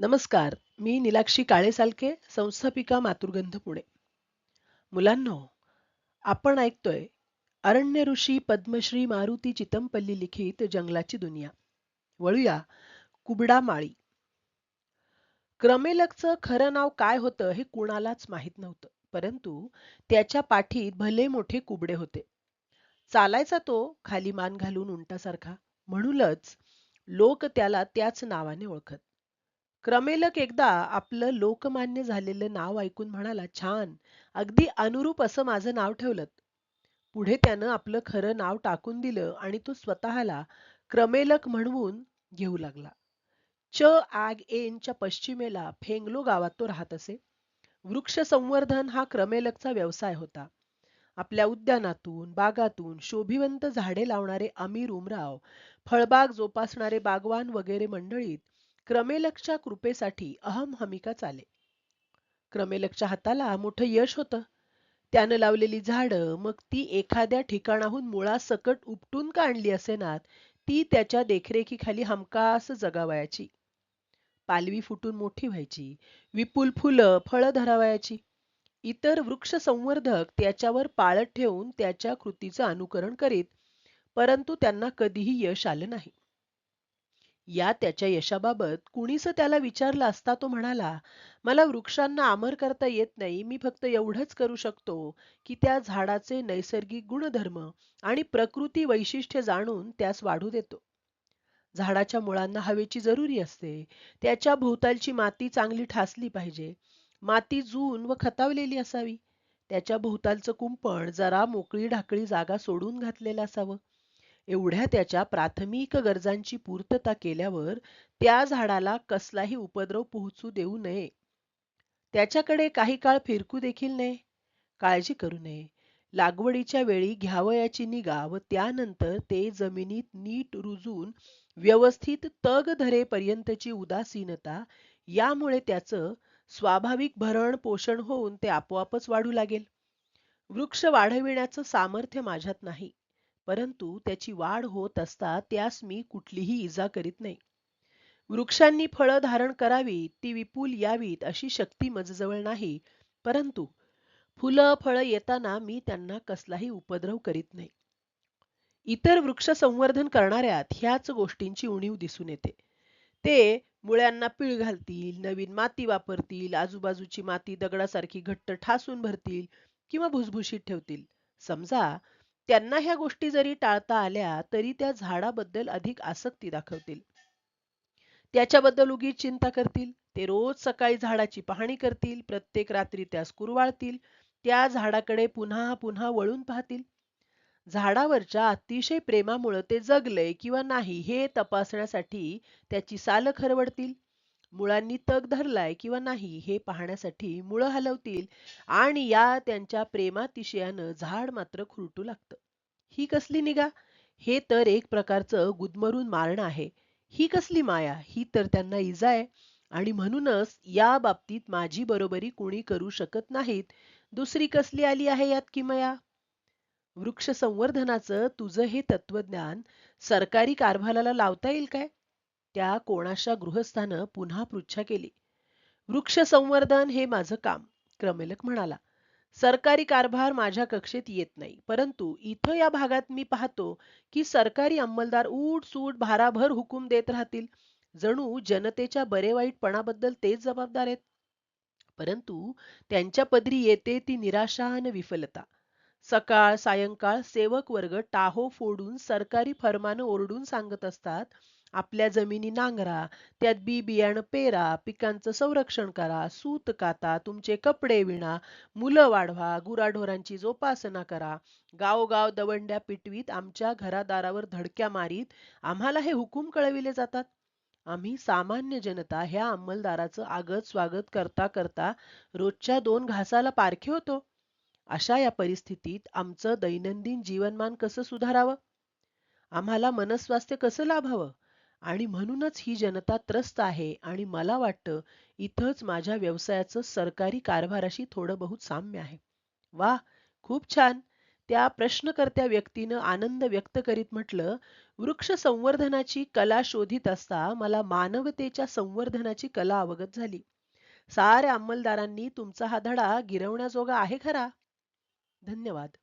नमस्कार मी निलाक्षी काळेसालके संस्थापिका मातृगंध पुणे. मुलांनो आपण ऐकतोय अरण्य ऋषी पद्मश्री मारुती चितमपल्ली लिखित जंगलाची दुनिया. वळूया कुबडा माळी क्रमेलकचं खरं नाव काय होतं हे कुणालाच माहीत नव्हतं परंतु त्याच्या पाठीत भले मोठे कुबडे होते. चालायचा तो खाली मान घालून उंटासारखा म्हणूनच लोक त्याला त्याच नावाने ओळखत. क्रमेलक एकदा आपलं लोकमान्य झालेलं नाव ऐकून म्हणाला छान अगदी अनुरूप असं माझं नाव ठेवलं पुढे त्यानं आपलं खरं नाव टाकून दिलं आणि तो स्वतःला क्रमेलक म्हणवून घेऊ लागला. च आग एनच्या पश्चिमेला फेंगलो गावात तो राहत असे. वृक्ष संवर्धन हा क्रमेलकचा व्यवसाय होता. आपल्या उद्यानातून बागातून शोभिवंत झाडे लावणारे अमीर उमराव फळबाग जोपासणारे बागवान वगैरे मंडळीत क्रमेलकच्या कृपेसाठी अहम हमिका चाले. क्रमेलकच्या हाताला मोठं यश होतं. त्यानं लावलेली झाडं मग ती एखाद्या ठिकाणाहून मुळासकट उपटून का आणली असेनात ती त्याच्या देखरेखीखाली हमखास जगावयाची. पालवी फुटून मोठी व्हायची विपुल फुलं फळं धरावयाची. इतर वृक्ष संवर्धक त्याच्यावर पाळत ठेवून त्याच्या कृतीचं अनुकरण करीत परंतु त्यांना कधीही यश आलं नाही. या त्याच्या यशाबाबत कुणीच त्याला विचारलं असता तो म्हणाला मला वृक्षांना आमर करता येत नाही मी फक्त एवढंच करू शकतो की त्या झाडाचे नैसर्गिक गुणधर्म आणि प्रकृती वैशिष्ट्य जाणून त्यास वाढू देतो. झाडाच्या मुळांना हवेची जरुरी असते. त्याच्या भोवतालची माती चांगली ठासली पाहिजे. माती जून व खतावलेली असावी. त्याच्या भोवतालचं कुंपण जरा मोकळी ढाकळी जागा सोडून घातलेलं असावं. एवढ्या त्याच्या प्राथमिक गरजांची पूर्तता केल्यावर त्या झाडाला कसलाही उपद्रव पोहोचू देऊ नये. त्याच्याकडे काही काळ फिरकू देखील नये. काळजी करू नये. लागवडीच्या वेळी घ्यावयाची निगा व त्यानंतर ते जमिनीत नीट रुजून व्यवस्थित तग धरेपर्यंतची उदासीनता यामुळे त्याचं स्वाभाविक भरण पोषण होऊन ते आपोआपच वाढू लागेल. वृक्ष वाढविण्याचं सामर्थ्य माझ्यात नाही. परंतु त्याची वाढ होत असता त्यास मी कुठलीही इजा करीत नाही. वृक्षांनी फळं धारण करावीत ती विपुल यावीत अशी शक्ती मजजवळ नाही. परंतु फुलं फळं येताना मी त्यांना कसलाही उपद्रव करीत नाही. इतर वृक्ष संवर्धन करणाऱ्यात ह्याच गोष्टींची उणीव दिसून येते. ते मुळ्यांना पीळ घालतील नवीन माती वापरतील आजूबाजूची माती दगडासारखी घट्ट ठासून भरतील किंवा भुसभुशीत ठेवतील. समजा त्यांना ह्या गोष्टी जरी टाळता आल्या तरी त्या झाडाबद्दल अधिक आसक्ती दाखवतील. त्याच्याबद्दल उगीच चिंता करतील. ते रोज सकाळी झाडाची पाहणी करतील. प्रत्येक रात्री त्यास कुरवाळतील. त्या झाडाकडे पुन्हा पुन्हा वळून पाहतील. झाडावरच्या अतिशय प्रेमामुळे ते जगले किंवा नाही हे तपासण्यासाठी त्याची साल खरवडतील. मुळांनी तग धरलाय किंवा नाही हे पाहण्यासाठी मुळं हलवतील आणि या त्यांच्या प्रेमातिशयानं झाड मात्र खुरटू लागतं. ही कसली निगा? हे तर एक प्रकारचं गुदमरून मारणं आहे. ही कसली माया? ही तर त्यांना इजा आहे. आणि म्हणूनच या बाबतीत माझी बरोबरी कोणी करू शकत नाहीत. दुसरी कसली आली आहे यात किमया वृक्ष संवर्धनाचं तुझं हे तत्वज्ञान सरकारी कारभाराला लावता येईल काय? त्या कोणाशा गृहस्थानं पुन्हा पृच्छा केली. वृक्ष संवर्धन हे माझं काम क्रमेलक म्हणाला. सरकारी कारभार माझ्या कक्षेत येत नाही परंतु इथं या भागात मी पाहतो की सरकारी अंमलदार उठ सूट भाराभर हुकूम देत राहतील. जणू जनतेच्या बरे वाईटपणाबद्दल तेच जबाबदार आहेत. परंतु त्यांच्या पदरी येते ती निराशा आणि विफलता. सकाळ सायंकाळ सेवक वर्ग टाहो फोडून सरकारी फरमानं ओरडून सांगत असतात आपल्या जमिनी नांगरा त्यात बी बियाणं पेरा पिकांचं संरक्षण करा सूत काता तुमचे कपडे विणा मुलं वाढवा गुराढोरांची जोपासना करा. गावोगाव दवंड्या पिटवीत आमच्या घरादारावर धडक्या मारीत आम्हाला हे हुकूम कळविले जातात. आम्ही सामान्य जनता ह्या अंमलदाराचं आगत स्वागत करता करता रोजच्या दोन घासाला पारखे होतो. अशा या परिस्थितीत आमचं दैनंदिन जीवनमान कसं सुधारावं? आम्हाला मनस्वास्थ्य कसं लाभावं? आणि म्हणूनच ही जनता त्रस्त आहे आणि मला वाटतं इथंच माझ्या व्यवसायाचं सरकारी कारभाराशी थोडं बहुत साम्य आहे. वा खूप छान! त्या प्रश्नकर्त्या व्यक्तीनं आनंद व्यक्त करीत म्हटलं वृक्ष संवर्धनाची कला शोधित असता मला मानवतेच्या संवर्धनाची कला अवगत झाली. साऱ्या अंमलदारांनी तुमचा हा धडा गिरवण्याजोगा आहे खरा. धन्यवाद.